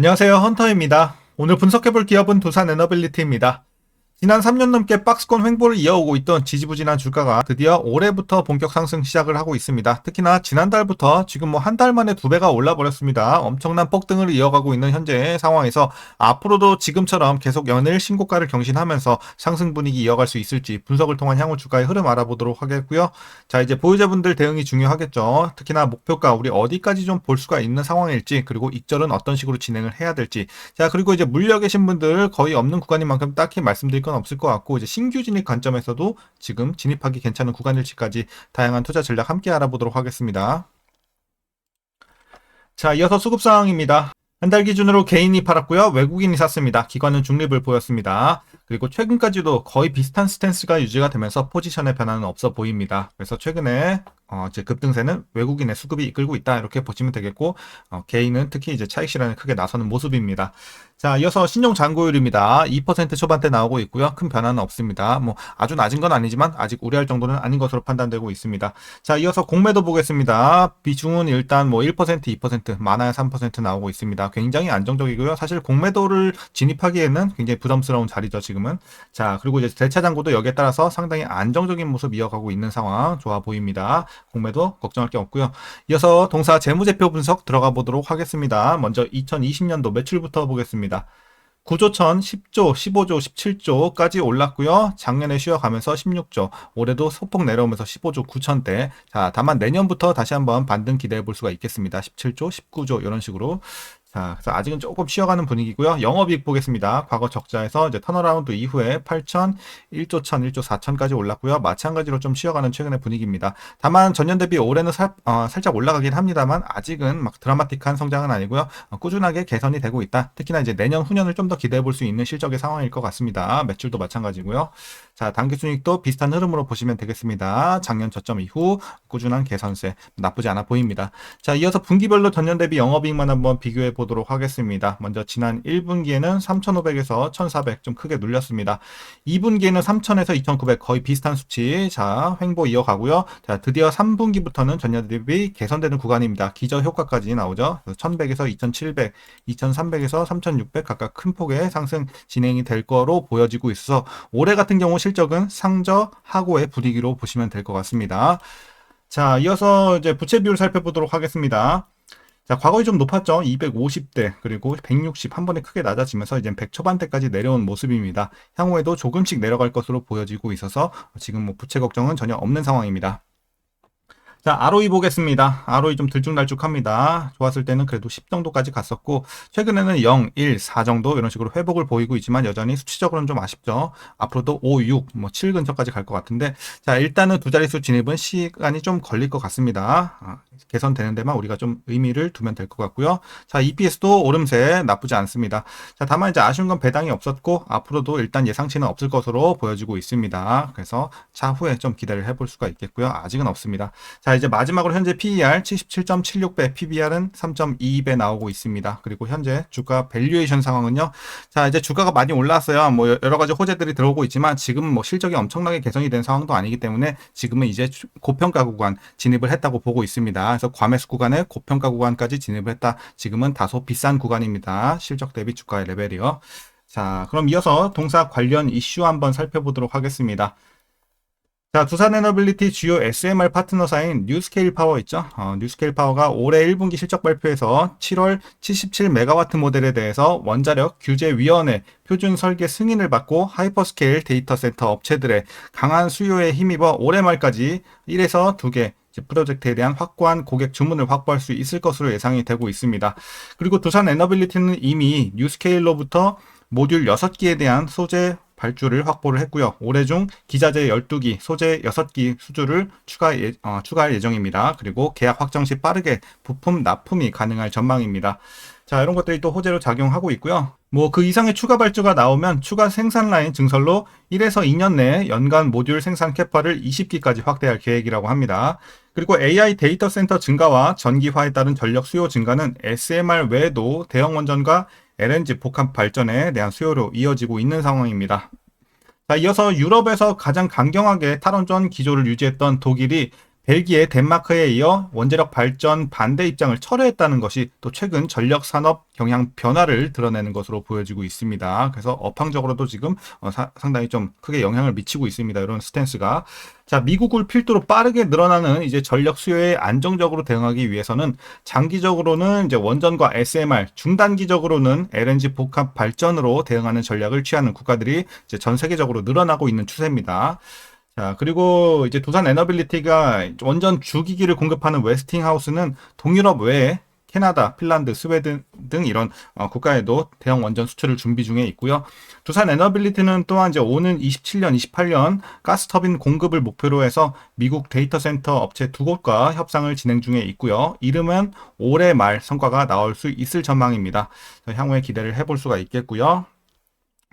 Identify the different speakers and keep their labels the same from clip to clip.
Speaker 1: 안녕하세요. 헌터입니다. 오늘 분석해볼 기업은 두산 에너빌리티입니다. 지난 3년 넘게 박스권 횡보를 이어오고 있던 지지부진한 주가가 드디어 올해부터 본격 상승 시작을 하고 있습니다. 특히나 지난달부터 지금 뭐 한 달 만에 두 배가 올라버렸습니다. 엄청난 폭등을 이어가고 있는 현재 상황에서 앞으로도 지금처럼 계속 연일 신고가를 경신하면서 상승 분위기 이어갈 수 있을지 분석을 통한 향후 주가의 흐름 알아보도록 하겠고요. 자 이제 보유자분들 대응이 중요하겠죠. 특히나 목표가 우리 어디까지 좀 볼 수가 있는 상황일지 그리고 익절은 어떤 식으로 진행을 해야 될지 자 그리고 이제 물려 계신 분들 거의 없는 구간인 만큼 딱히 말씀드릴 건 없을 것 같고 이제 신규 진입 관점에서도 지금 진입하기 괜찮은 구간일지까지 다양한 투자 전략 함께 알아보도록 하겠습니다. 자, 이어서 수급 상황입니다. 한 달 기준으로 개인이 팔았고요. 외국인이 샀습니다. 기관은 중립을 보였습니다. 그리고 최근까지도 거의 비슷한 스탠스가 유지가 되면서 포지션의 변화는 없어 보입니다. 그래서 최근에 어, 이제 급등세는 외국인의 수급이 이끌고 있다 이렇게 보시면 되겠고 어, 개인은 특히 이제 차익 실현에 크게 나서는 모습입니다. 자, 이어서 신용 잔고율입니다. 2% 초반대 나오고 있고요. 큰 변화는 없습니다. 뭐 아주 낮은 건 아니지만 아직 우려할 정도는 아닌 것으로 판단되고 있습니다. 자, 이어서 공매도 보겠습니다. 비중은 일단 뭐 1%, 2%, 많아야 3% 나오고 있습니다. 굉장히 안정적이고요. 사실 공매도를 진입하기에는 굉장히 부담스러운 자리죠, 지금은. 자, 그리고 이제 대차 잔고도 여기에 따라서 상당히 안정적인 모습 이어가고 있는 상황 좋아 보입니다. 공매도 걱정할 게 없고요. 이어서 동사 재무제표 분석 들어가 보도록 하겠습니다. 먼저 2020년도 매출부터 보겠습니다. 9조천 10조, 15조, 17조까지 올랐고요. 작년에 쉬어가면서 16조, 올해도 소폭 내려오면서 15조 9천대. 자, 다만 내년부터 다시 한번 반등 기대해 볼 수가 있겠습니다. 17조, 19조 이런 식으로 자, 그래서 아직은 조금 쉬어가는 분위기고요. 영업이익 보겠습니다. 과거 적자에서 이제 턴어라운드 이후에 8천, 1조 1천, 1조 4천까지 올랐고요. 마찬가지로 좀 쉬어가는 최근의 분위기입니다. 다만 전년 대비 올해는 살, 어, 살짝 올라가긴 합니다만 아직은 막 드라마틱한 성장은 아니고요. 어, 꾸준하게 개선이 되고 있다. 특히나 이제 내년 후년을 좀 더 기대해 볼 수 있는 실적의 상황일 것 같습니다. 매출도 마찬가지고요. 자, 당기순익도 비슷한 흐름으로 보시면 되겠습니다. 작년 저점 이후 꾸준한 개선세 나쁘지 않아 보입니다. 자, 이어서 분기별로 전년 대비 영업이익만 한번 비교해 보도록 하겠습니다. 먼저 지난 1분기에는 3,500에서 1,400 좀 크게 눌렸습니다. 2분기에는 3,000에서 2,900 거의 비슷한 수치. 자, 횡보 이어가고요. 자, 드디어 3분기부터는 전년 대비 개선되는 구간입니다. 기저 효과까지 나오죠. 1,100에서 2,700, 2,300에서 3,600 각각 큰 폭의 상승 진행이 될 거로 보여지고 있어서 올해 같은 경우 실적은 상저 하고의 분위기로 보시면 될 것 같습니다. 자, 이어서 이제 부채 비율 살펴보도록 하겠습니다. 자, 과거에 좀 높았죠. 250대, 그리고 160, 한 번에 크게 낮아지면서 이제 100 초반대까지 내려온 모습입니다. 향후에도 조금씩 내려갈 것으로 보여지고 있어서 지금 뭐 부채 걱정은 전혀 없는 상황입니다. 자, ROE 보겠습니다. ROE 좀 들쭉날쭉합니다. 좋았을 때는 그래도 10 정도까지 갔었고, 최근에는 0, 1, 4 정도 이런 식으로 회복을 보이고 있지만 여전히 수치적으로는 좀 아쉽죠. 앞으로도 5, 6, 뭐 7 근처까지 갈 것 같은데, 자, 일단은 두 자릿수 진입은 시간이 좀 걸릴 것 같습니다. 아, 개선되는 데만 우리가 좀 의미를 두면 될 것 같고요. 자, EPS도 오름세 나쁘지 않습니다. 자, 다만 이제 아쉬운 건 배당이 없었고, 앞으로도 일단 예상치는 없을 것으로 보여지고 있습니다. 그래서 차후에 좀 기대를 해볼 수가 있겠고요. 아직은 없습니다. 자, 자, 이제 마지막으로 현재 PER 77.76배, PBR은 3.22배 나오고 있습니다. 그리고 현재 주가 밸류에이션 상황은요. 자, 이제 주가가 많이 올랐어요. 뭐 여러 가지 호재들이 들어오고 있지만 지금 뭐 실적이 엄청나게 개선이 된 상황도 아니기 때문에 지금은 이제 고평가 구간 진입을 했다고 보고 있습니다. 그래서 과매수 구간에 고평가 구간까지 진입을 했다. 지금은 다소 비싼 구간입니다. 실적 대비 주가의 레벨이요. 자, 그럼 이어서 동사 관련 이슈 한번 살펴보도록 하겠습니다. 자, 두산 에너빌리티 주요 SMR 파트너사인 뉴스케일 파워 있죠? 어, 뉴스케일 파워가 올해 1분기 실적 발표에서 7월 77메가와트 모델에 대해서 원자력 규제위원회 표준 설계 승인을 받고 하이퍼스케일 데이터 센터 업체들의 강한 수요에 힘입어 올해 말까지 1에서 2개 프로젝트에 대한 확고한 고객 주문을 확보할 수 있을 것으로 예상이 되고 있습니다. 그리고 두산 에너빌리티는 이미 뉴스케일로부터 모듈 6기에 대한 소재 발주를 확보를 했고요. 올해 중 기자재 12기, 소재 6기 수주를 추가 예, 어, 추가할 예정입니다. 그리고 계약 확정 시 빠르게 부품 납품이 가능할 전망입니다. 자, 이런 것들이 또 호재로 작용하고 있고요. 뭐 그 이상의 추가 발주가 나오면 추가 생산 라인 증설로 1에서 2년 내에 연간 모듈 생산 캐파를 20기까지 확대할 계획이라고 합니다. 그리고 AI 데이터 센터 증가와 전기화에 따른 전력 수요 증가는 SMR 외에도 대형 원전과 LNG 복합 발전에 대한 수요로 이어지고 있는 상황입니다. 자, 이어서 유럽에서 가장 강경하게 탈원전 기조를 유지했던 독일이 벨기에, 덴마크에 이어 원자력 발전 반대 입장을 철회했다는 것이 또 최근 전력 산업 경향 변화를 드러내는 것으로 보여지고 있습니다. 그래서 업황적으로도 지금 어, 사- 상당히 좀 크게 영향을 미치고 있습니다. 이런 스탠스가. 자, 미국을 필두로 빠르게 늘어나는 이제 전력 수요에 안정적으로 대응하기 위해서는 장기적으로는 이제 원전과 SMR, 중단기적으로는 LNG 복합 발전으로 대응하는 전략을 취하는 국가들이 이제 전 세계적으로 늘어나고 있는 추세입니다. 자, 그리고 이제 두산 에너빌리티가 원전 주기기를 공급하는 웨스팅하우스는 동유럽 외에 캐나다, 핀란드, 스웨덴 등 이런 어, 국가에도 대형 원전 수출을 준비 중에 있고요. 두산 에너빌리티는 또한 이제 오는 27년, 28년 가스 터빈 공급을 목표로 해서 미국 데이터 센터 업체 두 곳과 협상을 진행 중에 있고요. 이르면 올해 말 성과가 나올 수 있을 전망입니다. 향후에 기대를 해볼 수가 있겠고요.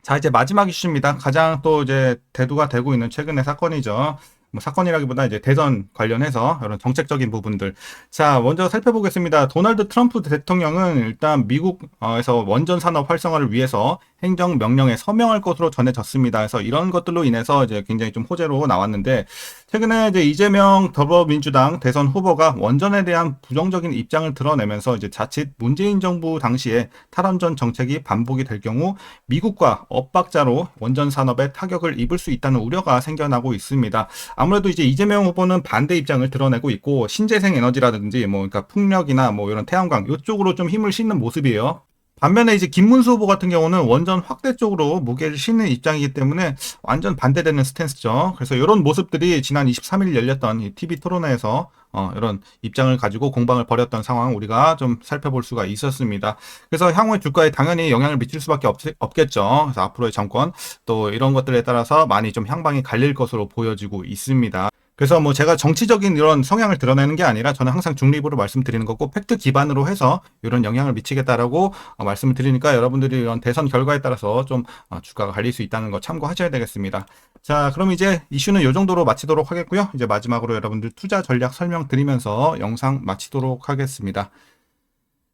Speaker 1: 자, 이제 마지막 이슈입니다. 가장 또 이제 대두가 되고 있는 최근의 사건이죠. 뭐 사건이라기보다 이제 대선 관련해서 이런 정책적인 부분들. 자, 먼저 살펴보겠습니다. 도널드 트럼프 대통령은 일단 미국에서 원전 산업 활성화를 위해서 행정 명령에 서명할 것으로 전해졌습니다. 그래서 이런 것들로 인해서 이제 굉장히 좀 호재로 나왔는데 최근에 이제 이재명 더불어민주당 대선 후보가 원전에 대한 부정적인 입장을 드러내면서 이제 자칫 문재인 정부 당시에 탈원전 정책이 반복이 될 경우 미국과 엇박자로 원전 산업에 타격을 입을 수 있다는 우려가 생겨나고 있습니다. 아무래도 이제 이재명 후보는 반대 입장을 드러내고 있고 신재생 에너지라든지 뭐 그러니까 풍력이나 뭐 이런 태양광 이쪽으로 좀 힘을 싣는 모습이에요. 반면에 이제 김문수 후보 같은 경우는 원전 확대 쪽으로 무게를 싣는 입장이기 때문에 완전 반대되는 스탠스죠. 그래서 이런 모습들이 지난 23일 열렸던 이 TV 토론회에서 어, 이런 입장을 가지고 공방을 벌였던 상황 우리가 좀 살펴볼 수가 있었습니다. 그래서 향후의 주가에 당연히 영향을 미칠 수밖에 없, 없겠죠. 그래서 앞으로의 정권 또 이런 것들에 따라서 많이 좀 향방이 갈릴 것으로 보여지고 있습니다. 그래서 뭐 제가 정치적인 이런 성향을 드러내는 게 아니라 저는 항상 중립으로 말씀드리는 거고 팩트 기반으로 해서 이런 영향을 미치겠다라고 어, 말씀을 드리니까 여러분들이 이런 대선 결과에 따라서 좀 어, 주가가 갈릴 수 있다는 거 참고하셔야 되겠습니다. 자, 그럼 이제 이슈는 이 정도로 마치도록 하겠고요. 이제 마지막으로 여러분들 투자 전략 설명 드리면서 영상 마치도록 하겠습니다.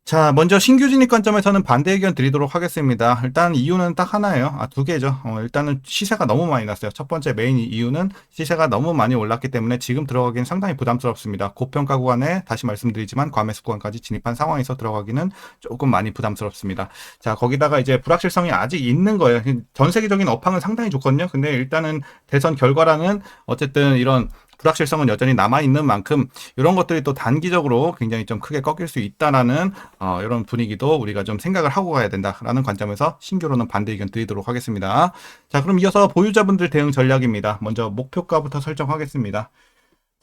Speaker 1: 자, 먼저 신규 진입 관점에서는 반대 의견 드리도록 하겠습니다. 일단 이유는 딱 하나예요. 아, 두 개죠. 어, 일단은 시세가 너무 많이 났어요. 첫 번째 메인 이유는 시세가 너무 많이 올랐기 때문에 지금 들어가기는 상당히 부담스럽습니다. 고평가 구간에 다시 말씀드리지만 과매수 구간까지 진입한 상황에서 들어가기는 조금 많이 부담스럽습니다. 자, 거기다가 이제 불확실성이 아직 있는 거예요. 전 세계적인 업황은 상당히 좋거든요. 근데 일단은 대선 결과라는 어쨌든 이런 불확실성은 여전히 남아 있는 만큼 이런 것들이 또 단기적으로 굉장히 좀 크게 꺾일 수 있다라는 어, 이런 분위기도 우리가 좀 생각을 하고 가야 된다라는 관점에서 신규로는 반대 의견 드리도록 하겠습니다. 자, 그럼 이어서 보유자분들 대응 전략입니다. 먼저 목표가부터 설정하겠습니다.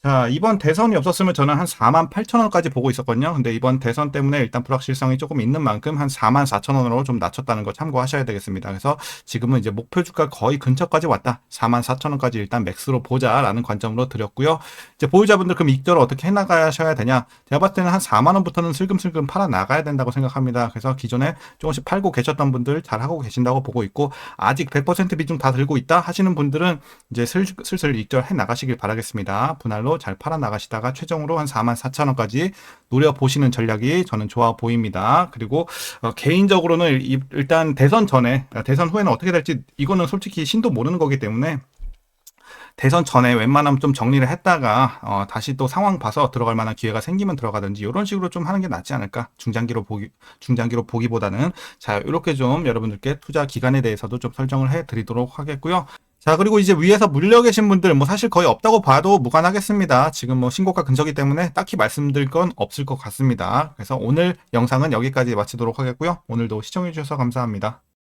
Speaker 1: 자, 이번 대선이 없었으면 저는 한 4만 8천 원까지 보고 있었거든요. 근데 이번 대선 때문에 일단 불확실성이 조금 있는 만큼 한 4만 4천 원으로 좀 낮췄다는 거 참고하셔야 되겠습니다. 그래서 지금은 이제 목표 주가 거의 근처까지 왔다. 4만 4천 원까지 일단 맥스로 보자라는 관점으로 드렸고요. 이제 보유자분들 그럼 익절을 어떻게 해 나가셔야 되냐? 제가 봤을 때는 한 4만 원부터는 슬금슬금 팔아 나가야 된다고 생각합니다. 그래서 기존에 조금씩 팔고 계셨던 분들 잘 하고 계신다고 보고 있고 아직 100% 비중 다 들고 있다 하시는 분들은 이제 슬, 슬슬 익절 해 나가시길 바라겠습니다. 분할로 잘 팔아 나가시다가 최종으로 한 4만 4천 원까지 노려 보시는 전략이 저는 좋아 보입니다. 그리고 어, 개인적으로는 이- 일단 대선 전에 아, 대선 후에는 어떻게 될지 이거는 솔직히 신도 모르는 거기 때문에 대선 전에 웬만하면 좀 정리를 했다가 어, 다시 또 상황 봐서 들어갈 만한 기회가 생기면 들어가든지 이런 식으로 좀 하는 게 낫지 않을까 중장기로 보기 중장기로 보기보다는 자 이렇게 좀 여러분들께 투자 기간에 대해서도 좀 설정을 해드리도록 하겠고요. 자, 그리고 이제 위에서 물려 계신 분들, 뭐 사실 거의 없다고 봐도 무관하겠습니다. 지금 뭐 신고가 근처기 때문에 딱히 말씀드릴 건 없을 것 같습니다. 그래서 오늘 영상은 여기까지 마치도록 하겠고요. 오늘도 시청해주셔서 감사합니다.